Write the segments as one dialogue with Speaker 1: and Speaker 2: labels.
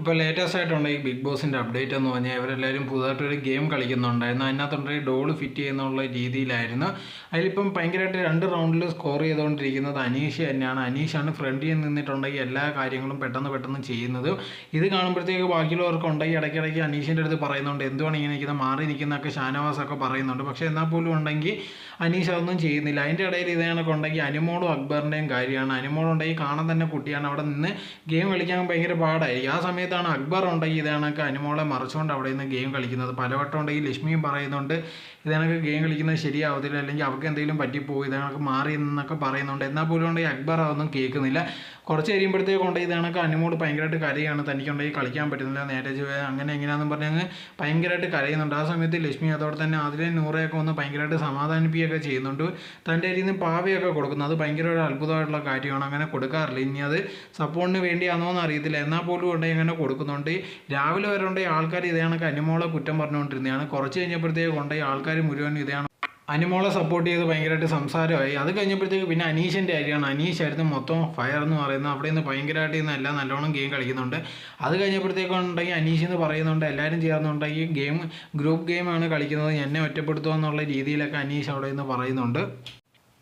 Speaker 1: ഇപ്പോൾ ലേറ്റസ്റ്റ് ആയിട്ടുണ്ട് ഈ ബിഗ് ബോസിന്റെ അപ്ഡേറ്റ് എന്ന് പറഞ്ഞാൽ ഇവരെല്ലാവരും പുതുതായിട്ടൊരു ഗെയിം കളിക്കുന്നുണ്ടായിരുന്നു. അതിനകത്തുണ്ടെങ്കിൽ ഡോൾ ഫിറ്റ് ചെയ്യുന്നുള്ള രീതിയിലായിരുന്നു. അതിലിപ്പം ഭയങ്കരമായിട്ട് രണ്ട് റൗണ്ടിൽ സ്കോർ ചെയ്തുകൊണ്ടിരിക്കുന്നത് അനീഷ് തന്നെയാണ്. അനീഷാണ് ഫ്രണ്ടിൽ നിന്നിട്ടുണ്ടെങ്കിൽ എല്ലാ കാര്യങ്ങളും പെട്ടെന്ന് പെട്ടെന്ന് ചെയ്യുന്നത്. ഇത് കാണുമ്പോഴത്തേക്ക് ബാക്കിയുള്ളവർക്ക് ഉണ്ടെങ്കിൽ ഇടയ്ക്കിടയ്ക്ക് അനീഷിന്റെ അടുത്ത് പറയുന്നുണ്ട്. എന്തുവാണ് ഇങ്ങനെ നിൽക്കുന്നത് മാറി നിൽക്കുന്നതൊക്കെ ഷാനവാസൊക്കെ പറയുന്നുണ്ട്. പക്ഷേ എന്നാൽ പോലും ഉണ്ടെങ്കിൽ അനീഷ് അതൊന്നും ചെയ്യുന്നില്ല. അതിന്റെ ഇടയിൽ ഇതേ ഉണ്ടെങ്കിൽ അനുമോളും അക്ബറിന്റെയും കാര്യമാണ്. അനുമോളുണ്ടെങ്കിൽ കാണാൻ തന്നെ കുട്ടിയാണ്. അവിടെ നിന്ന് ഗെയിം കളിക്കാൻ ഭയങ്കര പാടായിരിക്കും. ആ സമയത്താണ് അക്ബർ ഉണ്ടെങ്കിൽ ഇതേ കണക്ക് അനുമോളെ മറിച്ചുകൊണ്ട് അവിടെ നിന്ന് ഗെയിം കളിക്കുന്നത്. പലവട്ടം ഉണ്ടെങ്കിൽ ലക്ഷ്മിയും പറയുന്നുണ്ട് ഇതേ ഗെയിം കളിക്കുന്നത് ശരിയാവത്തില്ല അല്ലെങ്കിൽ അവർക്ക് എന്തെങ്കിലും പറ്റിപ്പോയി ഇതേ കണക്ക് മാറി എന്നൊക്കെ പറയുന്നുണ്ട്. എന്നാൽ പോലും ഉണ്ടെങ്കിൽ അക്ബർ അതൊന്നും കേൾക്കുന്നില്ല. കുറച്ച് കഴിയുമ്പോഴത്തേക്ക് ഉണ്ടെങ്കിൽ ഇത് കണക്ക് അനുമോട് ഭയങ്കരമായിട്ട് കരയാണ്. തനിക്കുണ്ടെങ്കിൽ കളിക്കാൻ പറ്റുന്നില്ല നേരെ അങ്ങനെ എങ്ങനെയാണെന്ന് പറഞ്ഞ് അങ്ങ് ഭയങ്കരമായിട്ട് കരയുന്നുണ്ട്. ആ സമയത്ത് ലക്ഷ്മി അതോടെ തന്നെ അതിലെ നൂറയൊക്കെ ഒന്ന് ഭയങ്കരമായിട്ട് സമാധാനിപ്പിക്കുകയൊക്കെ ചെയ്യുന്നുണ്ട്. തന്റെ അരി നിന്ന് പാവയൊക്കെ കൊടുക്കുന്നു. അത് ഭയങ്കര ഒരു അത്ഭുതമായിട്ടുള്ള കാര്യമാണ്. അങ്ങനെ കൊടുക്കാറില്ല. ഇനി അത് സപ്പോർട്ടിന് വേണ്ടിയാണോ എന്ന് അറിയത്തില്ല. എന്നാൽ പോലും ഉണ്ടെങ്കിൽ കൊടുക്കുന്നുണ്ട്. രാവിലെ വരെ ഉണ്ടെങ്കിൽ ആൾക്കാർ ഇതേ കണക്ക് അനുമോളെ കുറ്റം പറഞ്ഞുകൊണ്ടിരുന്നതാണ്. കുറച്ച് കഴിഞ്ഞപ്പോഴത്തേക്ക് കൊണ്ടുപോയി ആൾക്കാർ മുഴുവൻ ഇതാണ് അനുമോളെ സപ്പോർട്ട് ചെയ്ത് ഭയങ്കരമായിട്ട് സംസാരമായി. അത് കഴിഞ്ഞപ്പോഴത്തേക്ക് പിന്നെ അനീഷിന്റെ കാര്യമാണ്. അനീഷായിരുന്നു മൊത്തം ഫയർ എന്ന് പറയുന്നത്. അവിടെ നിന്ന് ഭയങ്കരമായിട്ട് ഇന്ന് എല്ലാം നല്ലോണം ഗെയിം കളിക്കുന്നുണ്ട്. അത് കഴിഞ്ഞപ്പോഴത്തേക്കുണ്ടെങ്കിൽ അനീഷ് എന്ന് പറയുന്നുണ്ട് എല്ലാവരും ചേർന്നുണ്ടെങ്കിൽ ഗെയിം ഗ്രൂപ്പ് ഗെയിമാണ് കളിക്കുന്നത്. എന്നെ ഒറ്റപ്പെടുത്തുക എന്നുള്ള രീതിയിലൊക്കെ അനീഷ് അവിടെ നിന്ന് പറയുന്നുണ്ട്.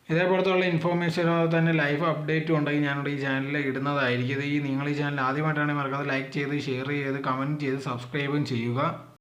Speaker 1: ഇതേപോലത്തുള്ള ഇൻഫോർമേഷനോ തന്നെ ലൈഫ് അപ്ഡേറ്റും ഉണ്ടെങ്കിൽ ഞാനിവിടെ ഈ ചാനലിൽ ഇടുന്നതായിരിക്കും. ഈ നിങ്ങൾ ഈ ചാനൽ ആദ്യമായിട്ടാണെങ്കിൽ മറക്കാതെ ലൈക്ക് ചെയ്ത് ഷെയർ ചെയ്ത് കമന്റ് ചെയ്ത് സബ്സ്ക്രൈബും ചെയ്യുക.